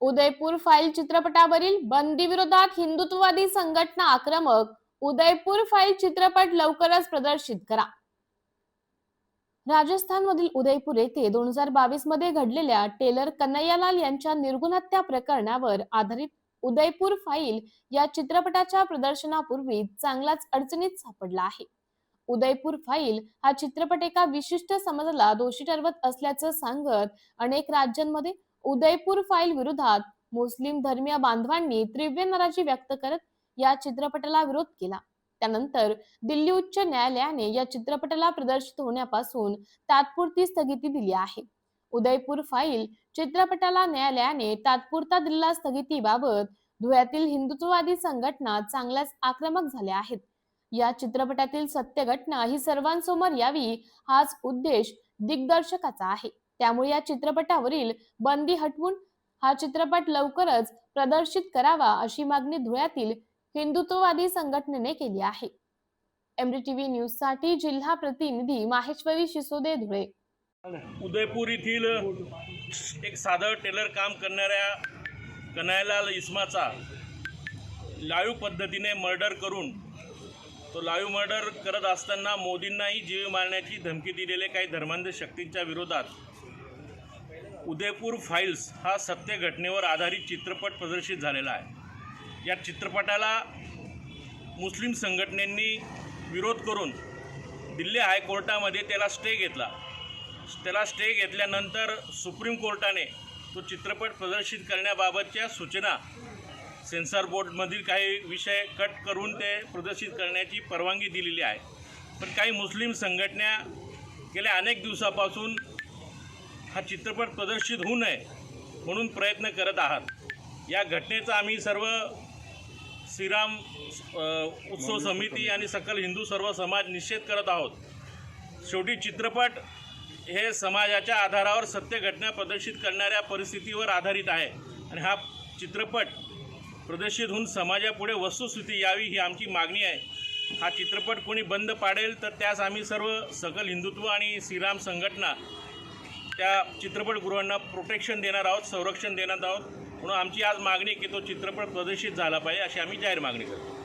Udaipur file चित्रपटावरील बंदी विरोधात हिंदुत्ववादी संघटना आक्रमक. उदयपूर फाईल चित्रपट लवकरच प्रदर्शित करा. राजस्थानमधील उदयपूर येथे दोन हजार बावीसमध्ये घडलेल्या टेलर कन्हैयालाल यांच्या निर्गुण हत्या प्रकरणावर आधारित उदयपूर फाईल या चित्रपटाच्या प्रदर्शनापूर्वी चांगलाच अडचणीत सापडला आहे. उदयपूर फाईल हा चित्रपट एका विशिष्ट समाजाला दोषी ठरवत असल्याचं सांगत अनेक राज्यांमध्ये उदयपूर फाईल विरोधात मुस्लिम धर्मीय बांधवांनी तीव्र नाराजी व्यक्त करत या चित्रपटाला विरोध केला. त्यानंतर दिल्ली उच्च न्यायालयाने या चित्रपटाला प्रदर्शित होण्यापासून तात्पुरती स्थगिती दिली आहे. उदयपूर फाईल चित्रपटाला न्यायालयाने तात्पुरता दिलेल्या स्थगितीबाबत धुळ्यातील हिंदुत्ववादी संघटना चांगल्याच आक्रमक झाल्या आहेत. या चित्रपटातील सत्य घटना ही सर्वांसमोर यावी हाच उद्देश दिग्दर्शकाचा आहे. त्यामुळे या चित्रपटावरील बंदी हटवून हा चित्रपट लवकरच प्रदर्शित करावा अशी मागणी धुळ्यातील हिंदुत्ववादी संघटनेने केली आहे. एमडीटीव्ही न्यूजसाठी जिल्हा प्रतिनिधी माहेश्वरी शिसोदे धुळे. उदयपूर येथील एक साधं टेलर काम करणाऱ्या कन्हैयालाल इस्माचा लाईव्ह पद्धतीने मर्डर करून तो लाईव्ह मर्डर करत असताना मोदींनाही जीव मारण्याची धमकी दिलेले काही धर्मांध शक्तींच्या विरोधात उदयपूर फाईल्स हा सत्य घटनेवर आधारित चित्रपट प्रदर्शित झालेला आहे. या चित्रपटाला मुस्लिम संघटनेंनी विरोध करून दिल्ली हायकोर्टामध्ये त्याला स्टे घेतला. त्याला स्टे घेतल्यानंतर सुप्रीम कोर्टाने तो चित्रपट प्रदर्शित करण्याबाबतच्या सूचना सेन्सॉर बोर्डमधील काही विषय कट करून ते प्रदर्शित करण्याची परवानगी दिलेली आहे. पण काही मुस्लिम संघटना गेल्या अनेक दिवसापासून हा चित्रपट प्रदर्शित होऊ नये म्हणून प्रयत्न करत आहात. या घटनेचा आम्ही सर्व श्रीराम उत्सव समिती. आणि सकल हिंदू सर्व समाज निषेध करत आहोत. शेवटी चित्रपट हे समाजाच्या आधारावर सत्य घटना प्रदर्शित करणाऱ्या परिस्थितीवर आधारित आहे आणि हा चित्रपट प्रदर्शित होऊन समाजापुढे वस्तुस्थिती यावी ही आमची मागणी आहे. हा चित्रपट कोणी बंद पाडेल तर त्यास आम्ही सर्व सकल हिंदुत्व आणि श्रीराम संघटना त्या चित्रपटगृहांना प्रोटेक्शन देणार आहोत संरक्षण देणार आहोत. म्हणून आमची आज मागणी की तो चित्रपट प्रदर्शित झाला पाहिजे अशी आम्ही जाहीर मागणी करतो.